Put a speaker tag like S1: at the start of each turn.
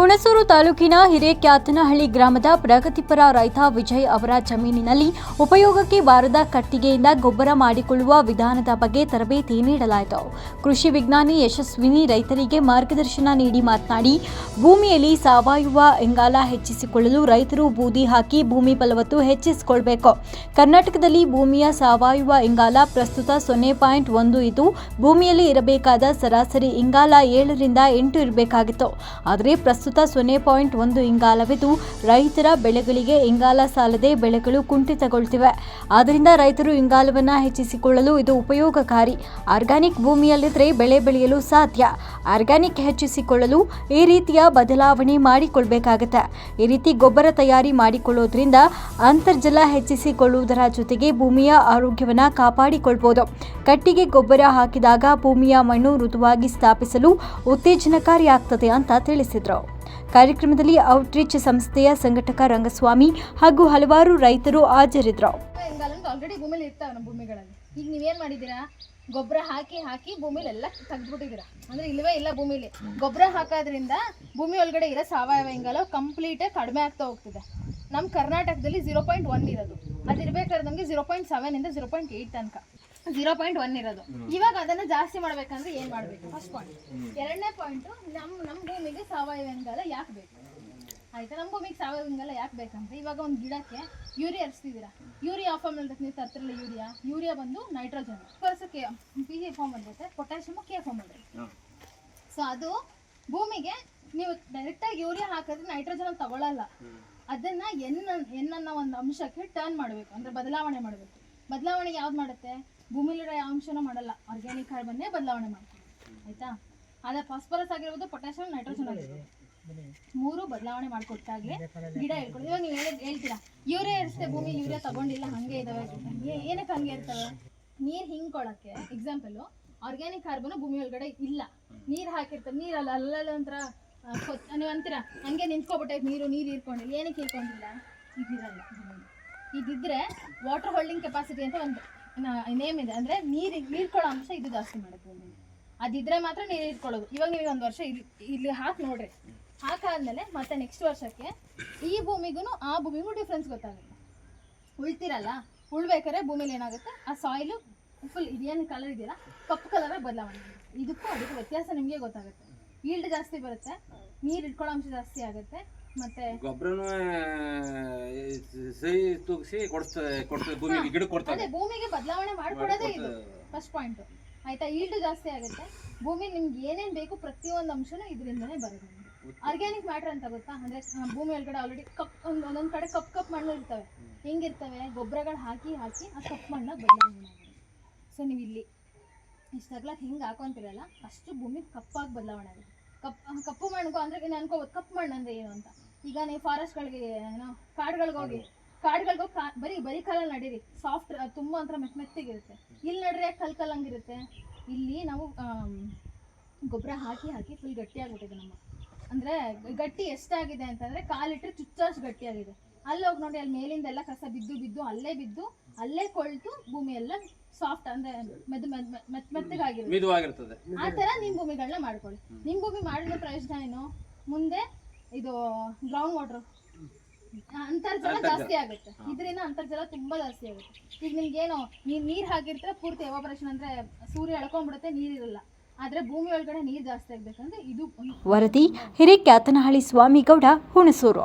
S1: ಹುಣಸೂರು ತಾಲೂಕಿನ ಹಿರೇಕ್ಯಾತನಹಳ್ಳಿ ಗ್ರಾಮದ ಪ್ರಗತಿಪರ ರೈತ ವಿಜಯ್ ಅವರ ಜಮೀನಿನಲ್ಲಿ ಉಪಯೋಗಕ್ಕೆ ಬಾರದ ಕಟ್ಟಿಗೆಯಿಂದ ಗೊಬ್ಬರ ಮಾಡಿಕೊಳ್ಳುವ ವಿಧಾನದ ಬಗ್ಗೆ ತರಬೇತಿ ನೀಡಲಾಯಿತು. ಕೃಷಿ ವಿಜ್ಞಾನಿ ಯಶಸ್ವಿನಿ ರೈತರಿಗೆ ಮಾರ್ಗದರ್ಶನ ನೀಡಿ ಮಾತನಾಡಿ, ಭೂಮಿಯಲ್ಲಿ ಸಾವಯವ ಇಂಗಾಲ ಹೆಚ್ಚಿಸಿಕೊಳ್ಳಲು ರೈತರು ಬೂದಿ ಹಾಕಿ ಭೂಮಿ ಫಲವತ್ತು ಹೆಚ್ಚಿಸಿಕೊಳ್ಬೇಕು. ಕರ್ನಾಟಕದಲ್ಲಿ ಭೂಮಿಯ ಸಾವಯವ ಇಂಗಾಲ ಪ್ರಸ್ತುತ ಸೊನ್ನೆ ಪಾಯಿಂಟ್ ಒಂದು ಇದ್ದು, ಭೂಮಿಯಲ್ಲಿ ಇರಬೇಕಾದ ಸರಾಸರಿ ಇಂಗಾಲ ಏಳರಿಂದ ಎಂಟು ಇರಬೇಕಾಗಿತ್ತು. ಆದರೆ ಪ್ರಸ್ತುತ ಸೊನ್ನೆ ಪಾಯಿಂಟ್ ಒಂದು ಇಂಗಾಲವಿದ್ದು, ರೈತರ ಬೆಳೆಗಳಿಗೆ ಇಂಗಾಲ ಸಾಲದೆ ಬೆಳೆಗಳು ಕುಂಠಿತಗೊಳ್ತಿವೆ. ಆದ್ದರಿಂದ ರೈತರು ಇಂಗಾಲವನ್ನು ಹೆಚ್ಚಿಸಿಕೊಳ್ಳಲು ಇದು ಉಪಯೋಗಕಾರಿ. ಆರ್ಗ್ಯಾನಿಕ್ ಭೂಮಿಯಲ್ಲಿದ್ದರೆ ಬೆಳೆ ಬೆಳೆಯಲು ಸಾಧ್ಯ. ಆರ್ಗ್ಯಾನಿಕ್ ಹೆಚ್ಚಿಸಿಕೊಳ್ಳಲು ಈ ರೀತಿಯ ಬದಲಾವಣೆ ಮಾಡಿಕೊಳ್ಬೇಕಾಗತ್ತೆ. ಈ ರೀತಿ ಗೊಬ್ಬರ ತಯಾರಿ ಮಾಡಿಕೊಳ್ಳೋದ್ರಿಂದ ಅಂತರ್ಜಲ ಹೆಚ್ಚಿಸಿಕೊಳ್ಳುವುದರ ಜೊತೆಗೆ ಭೂಮಿಯ ಆರೋಗ್ಯವನ್ನು ಕಾಪಾಡಿಕೊಳ್ಬೋದು. ಕಟ್ಟಿಗೆ ಗೊಬ್ಬರ ಹಾಕಿದಾಗ ಭೂಮಿಯ ಮಣ್ಣು ಋತುವಾಗಿ ಸ್ಥಾಪಿಸಲು ಉತ್ತೇಜನಕಾರಿಯಾಗ್ತದೆ ಅಂತ ತಿಳಿಸಿದರು. ಕಾರ್ಯಕ್ರಮದಲ್ಲಿ ಔಟ್ರೀಚ್ ಸಂಸ್ಥೆಯ ಸಂಘಟಕ ರಂಗಸ್ವಾಮಿ ಹಾಗೂ ಹಲವಾರು ರೈತರು ಹಾಜರಿದ್ದರು.
S2: ಇಂಗಾಲಂತ ಆಲ್ರೆಡಿ ಭೂಮಿಲಿ ನಮ್ಮ ಭೂಮಿಗಳಲ್ಲಿ. ಈಗ ನೀವೇನ್ ಮಾಡಿದ್ದೀರಾ? ಗೊಬ್ಬರ ಹಾಕಿ ಹಾಕಿ ಭೂಮಿಲಿ ಎಲ್ಲ ತೆಗೆದ್ಬಿಟ್ಟಿದ್ದೀರಾ? ಅಂದ್ರೆ ಇಲ್ಲವೇ ಇಲ್ಲ ಭೂಮಿಲಿ. ಗೊಬ್ಬರ ಹಾಕೋದ್ರಿಂದ ಭೂಮಿ ಒಳಗಡೆ ಇರೋ ಸಾವಯವ ಇಂಗಾಲ ಕಂಪ್ಲೀಟ್ ಕಡಿಮೆ ಆಗ್ತಾ ಹೋಗ್ತಿದೆ. ನಮ್ಮ ಕರ್ನಾಟಕದಲ್ಲಿ ಜೀರೋ ಪಾಯಿಂಟ್ ಒನ್ ಇರೋದು. ಅದಿರ್ಬೇಕಾದ್ರೆ ನಮಗೆ ಜೀರೋ ಪಾಯಿಂಟ್ ಸೆವೆನ್ ಇಂದ ಜೀರೋ ಪಾಯಿಂಟ್ ಏಯ್ಟ್ ತನಕ. ಜೀರೋ ಪಾಯಿಂಟ್ ಒನ್ ಇರೋದು. ಇವಾಗ ಅದನ್ನ ಜಾಸ್ತಿ ಮಾಡ್ಬೇಕಂದ್ರೆ ಏನ್ ಮಾಡ್ಬೇಕು? ಫಸ್ಟ್ ಪಾಯಿಂಟ್ ಎರಡನೇ ಪಾಯಿಂಟ್ ನಮ್ಮ ನಮ್ ಭೂಮಿಗೆ ಸಾವಯವ ಇಂಗಾಲ ಯಾಕೆ ಬೇಕು? ಆಯ್ತಾ? ನಮ್ಮ ಭೂಮಿಗೆ ಸಾವಯವ ಇಂಗಾಲ ಯಾಕೆ ಬೇಕಂದ್ರೆ ಇವಾಗ ಒಂದು ಗಿಡಕ್ಕೆ ಯೂರಿಯಾ ಹರಿಸ್ತಿದ್ದೀರಾ ಯೂರಿಯಾ ಫಾರ್ಮ್ ಅಲ್ಲಿ ನೀವು ತರ್ತಿರಲ್ಲ ಯೂರಿಯಾ? ಯೂರಿಯಾ ಬಂದು nitrogen K P A form ಬಂದಿರುತ್ತೆ ಪೊಟ್ಯಾಷಿಯಮ್ ಕೆ ಫಾರ್ಮ್ ಬಂದೈತೆ. ಸೊ ಅದು ಭೂಮಿಗೆ ನೀವು ಡೈರೆಕ್ಟಾಗಿ ಯೂರಿಯಾ ಹಾಕಿದ್ರೆ ನೈಟ್ರೋಜನ್ ತಗೊಳ್ಳಲ್ಲ ಅದನ್ನ ಎನ್ ಎನ್ ಅನ್ನೋ ಒಂದು ಅಂಶಕ್ಕೆ ಟರ್ನ್ ಮಾಡಬೇಕು. ಅಂದ್ರೆ ಬದಲಾವಣೆ ಮಾಡಬೇಕು. ಬದಲಾವಣೆ ಯಾವ್ದು ಮಾಡುತ್ತೆ? ಭೂಮಿಲಿರೋ ಅಂಶನ ಅಂಶನೂ ಮಾಡಲ್ಲ. ಆರ್ಗ್ಯಾನಿಕ್ ಕಾರ್ಬನ್ನೇ ಬದಲಾವಣೆ ಮಾಡ್ತೀವಿ. ಆಯ್ತಾ? ಅದೇ ಫಾಸ್ಫರಸ್ ಆಗಿರ್ಬೋದು ಪೊಟ್ಯಾಷಿಯಂ ನೈಟ್ರೋಜನ್ ಆಗಿರ್ಬೋದು. ಮೂರು ಬದಲಾವಣೆ ಮಾಡ್ಕೊಟ್ಟಾಗ್ಲೇ ಗಿಡ ಹೇಳ್ಕೊಡಿ. ಇವಾಗ ನೀವು ಹೇಳಿದ್ ಹೇಳ್ತೀರಾ? ಇವರೇ ಇರಿಸ್ತೆ ಭೂಮಿ ಯೂರಿಯಾ ತಗೊಂಡಿಲ್ಲ, ಹಂಗೆ ಇದಾವೆ ಏನಕ್ಕೆ ಹಂಗೆ ಇರ್ತವೆ? ನೀರು ಹಿಂಗ್ಕೊಳಕ್ಕೆ ಎಕ್ಸಾಂಪಲು ಆರ್ಗ್ಯಾನಿಕ್ ಕಾರ್ಬನ್ ಭೂಮಿ ಒಳಗಡೆ ಇಲ್ಲ. ನೀರು ಹಾಕಿರ್ತಾರೆ ನೀರಲ್ಲ ಅಲ್ಲಲ್ಲ ಒಂಥರ ನೀವು ಅಂತೀರಾ? ಹಂಗೆ ನಿಂತ್ಕೊಬಿಟ್ಟೈತೆ ನೀರು ನೀರು ಇರ್ಕೊಂಡಿಲ್ಲ ಏನಕ್ಕೆ ಇರ್ಕೊಂಡಿಲ್ಲ ಇದಿರಲ್ಲ ಇದ್ರೆ ಇದಿದ್ರೆ ವಾಟರ್ ಹೋಲ್ಡಿಂಗ್ ಕೆಪಾಸಿಟಿ ಅಂತ ಒಂದು ನೇಮ್ ಇದೆ ಅಂದ್ರೆ ನೀರು ನೀರ್ಕೊಳ್ಳೋ ಅಂಶ ಇದು ಜಾಸ್ತಿ ಮಾಡುತ್ತೆ ಅದಿದ್ರೆ ಮಾತ್ರ ನೀರು ಇಟ್ಕೊಳ್ಳೋದು ಇವಾಗ ನೀವು ಒಂದು ವರ್ಷ ಇಲ್ಲಿ ಇಲ್ಲಿ ಹಾಕಿ ನೋಡ್ರಿ. ಹಾಕಾದ್ಮೇಲೆ ಮತ್ತೆ ನೆಕ್ಸ್ಟ್ ವರ್ಷಕ್ಕೆ ಈ ಭೂಮಿಗೂ ಆ ಭೂಮಿಗೂ ಡಿಫ್ರೆನ್ಸ್ ಗೊತ್ತಾಗುತ್ತೆ. ಉಳ್ತಿರಲ್ಲ, ಉಳ್ಬೇಕಾದ್ರೆ ಭೂಮಿಲಿ ಏನಾಗುತ್ತೆ? ಆ ಸಾಯಿಲು ಫುಲ್ ಇದೇನು ಕಲರ್ ಇದೆಯಲ್ಲ, ಕಪ್ಪು ಕಲರ ಬದಲಾವಣೆ. ಇದಕ್ಕೂ ಅದಕ್ಕೂ ವ್ಯತ್ಯಾಸ ನಿಮಗೆ ಗೊತ್ತಾಗುತ್ತೆ. ಈಲ್ಡ್ ಜಾಸ್ತಿ ಬರುತ್ತೆ, ನೀರು ಇಟ್ಕೊಳ್ಳೋ ಅಂಶ ಜಾಸ್ತಿ ಆಗುತ್ತೆ. ಮತ್ತೆ?
S3: ಗೊಬ್ಬರನು ತೂಗಿಸಿ ಭೂಮಿಗೆ ಗಿಡ
S2: ಅದೇ ಭೂಮಿಗೆ ಬದಲಾವಣೆ ಮಾಡ್ಕೊಡೋದೇ ಇದು ಫಸ್ಟ್ ಪಾಯಿಂಟ್ ಆಯ್ತಾ? ಈಲ್ಡ್ ಜಾಸ್ತಿ ಆಗುತ್ತೆ. ಭೂಮಿ ನಿಮ್ಗೆ ಏನೇನ್ ಬೇಕು ಪ್ರತಿಯೊಂದು ಅಂಶನೂ ಇದರಿಂದನೇ ಬರುತ್ತೆ. ಆರ್ಗ್ಯಾನಿಕ್ ಮ್ಯಾಟರ್ ಅಂತ ಗೊತ್ತಾ? ಅಂದ್ರೆ ಭೂಮಿ ಒಳಗಡೆ ಆಲ್ರೆಡಿ ಕಪ್ ಒಂದ್ ಒಂದೊಂದ್ ಕಡೆ ಕಪ್ ಕಪ್ ಮಣ್ಣು ಇರ್ತವೆ. ಹೆಂಗಿರ್ತವೆ? ಗೊಬ್ಬರಗಳು ಹಾಕಿ ಹಾಕಿ ಆ ಕಪ್ ಮಣ್ಣ ಬದಲಾವಣೆ ಸೊ ನೀವು ಇಲ್ಲಿ ಇಷ್ಟಾಗ್ಲ ಹಿಂಗೆ ಹಾಕೊಂತಿರಲ್ಲ ಅಷ್ಟು ಭೂಮಿ ಕಪ್ಪಾಗಿ ಬದಲಾವಣೆ ಆಗುತ್ತೆ. ಕಪ್ ಕಪ್ಪು ಮಣ್ಣು ಅಂದ್ರೆ ಅನ್ಕೋಬೋದು ಕಪ್ಪು ಮಣ್ಣು ಅಂದ್ರೆ ಏನು ಅಂತ. ಈಗ ನೀವು ಫಾರೆಸ್ಟ್ಗಳಿಗೆ ಏನೋ ಕಾಡುಗಳಿಗೆ ಹೋಗಿ. ಕಾಡುಗಳಿಗೆ ಹೋಗಿ ಬರೀ ಬರೀ ಕಲ್ಲಲ್ಲಿ ನಡೀರಿ. ಸಾಫ್ಟ್ ತುಂಬ ಒಂಥರ ಮೆತ್ತ ಮೆತ್ತಗಿರುತ್ತೆ. ಇಲ್ಲಿ ನಡ್ರಿ ಕಲ್ ಕಲ್ಲಂಗಿರುತ್ತೆ ಇಲ್ಲಿ ನಾವು ಗೊಬ್ಬರ ಹಾಕಿ ಹಾಕಿ ಫುಲ್ ಗಟ್ಟಿಯಾಗ್ಬಿಟ್ಟಿದೆ ನಮ್ಮ. ಅಂದ್ರೆ ಗಟ್ಟಿ ಎಷ್ಟಾಗಿದೆ ಅಂತಂದ್ರೆ ಕಾಲಿಟ್ರೆ ಚುಚ್ಚಷ್ಟು ಗಟ್ಟಿಯಾಗಿದೆ. ಅಲ್ಲಿ ಹೋಗಿ ನೋಡಿ ಅಲ್ಲಿ ಮೇಲಿಂದ ಎಲ್ಲ ಕಸ ಬಿದ್ದು ಬಿದ್ದು ಅಲ್ಲೇ ಬಿದ್ದು ಅಲ್ಲೇ ಕೊಳ್ತು ಭೂಮಿ ಎಲ್ಲ ಸಾಫ್ಟ್ ಅಂದ್ರೆ ಮೆದ್ ಮೆದ್ ಮೆತ್ ಮೆತ್ತಗಾಗಿರುತ್ತೆ. ಆ ತರ ನಿಮ್ ಭೂಮಿಗಳನ್ನ ಮಾಡ್ಕೊಳ್ಳಿ. ನಿಮ್ ಭೂಮಿ ಮಾಡಿದ ಪ್ರಯೋಜನ ಏನು? ಮುಂದೆ ಇದು ಗ್ರೌಂಡ್ ವಾಟರ್ ಅಂತರ್ಜಲ ಜಾಸ್ತಿ ಆಗುತ್ತೆ. ಇದರಿಂದ ಅಂತರ್ಜಲ ತುಂಬಾ ಜಾಸ್ತಿ ಆಗುತ್ತೆ. ಈಗ ನಿಮ್ಗೇನು ನೀರ್ ನೀರ್ ಹಾಕಿರ್ತಾರೆ ಪೂರ್ತಿ ಎವಾಪರೇಷನ್ ಅಂದ್ರೆ ಸೂರ್ಯ ಎಳ್ಕೊಂಡ್ಬಿಡುತ್ತೆ ನೀರಿರಲ್ಲ ಆದ್ರೆ ಭೂಮಿ ಒಳಗಡೆ ನೀರ್ ಜಾಸ್ತಿ ಆಗ್ಬೇಕಂದ್ರೆ ಇದು ಒಂದು
S1: ವರದಿ ಹಿರೇಕ್ಯಾತನಹಳ್ಳಿ ಸ್ವಾಮಿಗೌಡ ಹುಣಸೂರು.